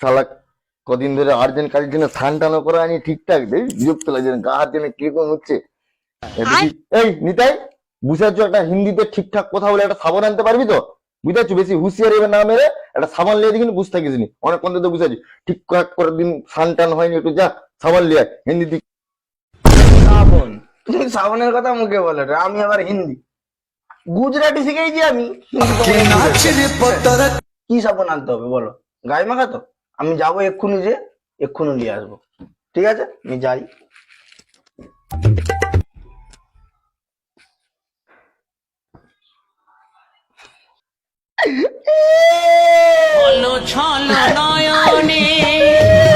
শালা কদিন ধরে আর্জেন্ট কাজের জন্য স্নান টানো করা আনি ঠিকঠাক? দেই বিরক্ত লাগছে না গা হাত যেন কীরকম হচ্ছে। এই নিতাই বুঝতে পারছ একটা হিন্দিতে ঠিকঠাক কথা বলে একটা সাবান আনতে পারবি তো? বুঝতে পারছ বেশি হুঁশিয়ারি এবার না মেরে একটা সাবান লিয়ে দিকে বুঝতে থাকিস নি? অনেক পর্যন্ত তো বুঝতে পারছি ঠিকঠাক করে দিন স্নান টান হয়নি একটু যা সাবান লিয়ে আয়। হিন্দিতে শ্রাবণ তুমি শ্রাবণের কথা মুখে বলে আমি আবার হিন্দি। গুজরাটি শিখেছি আমি। কি সাবন আনতে হবে বলো? গায়ে মাখা তো? আমি যাব এক্ষুনি যে এক্ষুনি নিয়ে আসব। ঠিক আছে? আমি যাই। ছলো ছলো নয়নে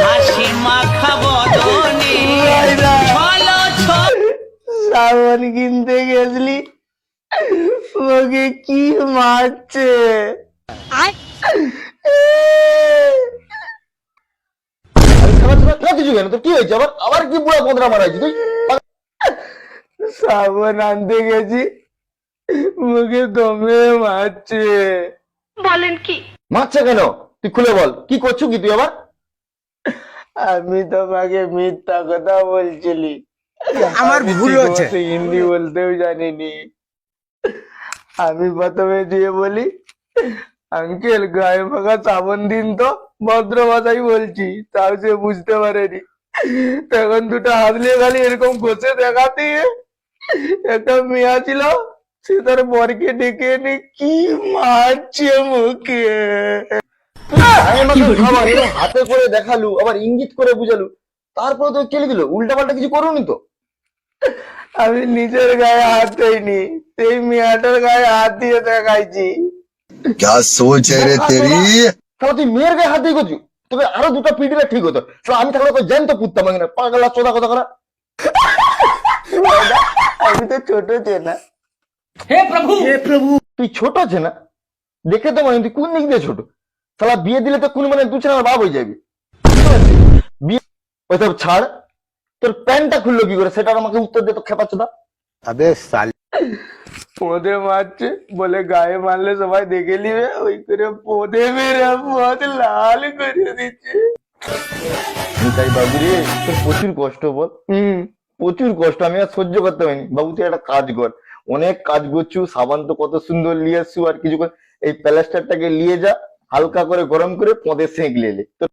হাসি মাখা বদনে। ছলো ছলো শ্রাবণ কিনতে গেছলি? ওকে কি মারছে? আরে শালা তোরা না কিছু কেন? তো কি হয়েছে? আবার আবার কি বুড়া কোঁদরা মারাইছি তুই শ্রাবণ আনতে গেছি। মুখে দমে মারছে। মারছে কেন? তুই খুলে বল। কি করছ কি তুই আবার? আমি তোমাকে মিথ্যা কথা বলছিলি। আমার ভুল হচ্ছে। হিন্দি বলতেও জানিনি। আমি প্রথমে দিয়ে বলি আঙ্কেল গায়ে মাখা সাবন দিন তো। ভদ্র ভাষাই বলছি তাও সে বুঝতে পারেনি। তখন দুটো হাত নিয়ে খালি এরকম বসে দেখাতে একটা মেয়া ছিল সে তার বরকে ডেকে এনে কি মারছে মুখে আমি আমাকে খাবার এরকম হাতে করে দেখালু আবার ইঙ্গিত করে বুঝালু তারপরে তো কেলে দিল উল্টা পাল্টা কিছু করুনি তো আমি নিজের গায়ে হাত দেইনি সেই মেয়াটার গায়ে হাত দিয়ে দেখাইছি क्या सोच है रे तेरी তাহলে তুই মেয়ের গায়ে হাত দিয়ে করছি তবে আরও দুটা পিটিলে ঠিক হতো। আমি থাকলে তো জ্যান্ত পুততাম না পাগলা চোদা কথা করা। আমি তো ছোট হে প্রভু! হে প্রভু! তুই ছোট দেখে তো মানে তুই কোন দিক দিয়ে ছোট? তাহলে বিয়ে দিলে তো কোন মানে দু ছেলে বাপ হয়ে যাবি। বিয়ে ছাড়। তোর প্যান্টটা খুললো কি করে? সেটা আমাকে উত্তর দিয়ে তো খেপাচ্ছ না। আবে পোদে মারছে বলে গায়ে মারলে সবাই দেখে নিবে ওই করে পোদে মেরে পথ লাল করে দিচ্ছে নিতাই বাবু রে তোর প্রচুর কষ্ট বল হম প্রচুর কষ্ট আমি আর সহ্য করতে পারিনি বাবু তুই একটা কাজ কর অনেক কাজ করছু সাবান তো কত সুন্দর নিয়ে আসছু আর কিছু কর এই প্লাস্টারটাকে নিয়ে যা হালকা করে গরম করে পদে সেঁক লেলে তোর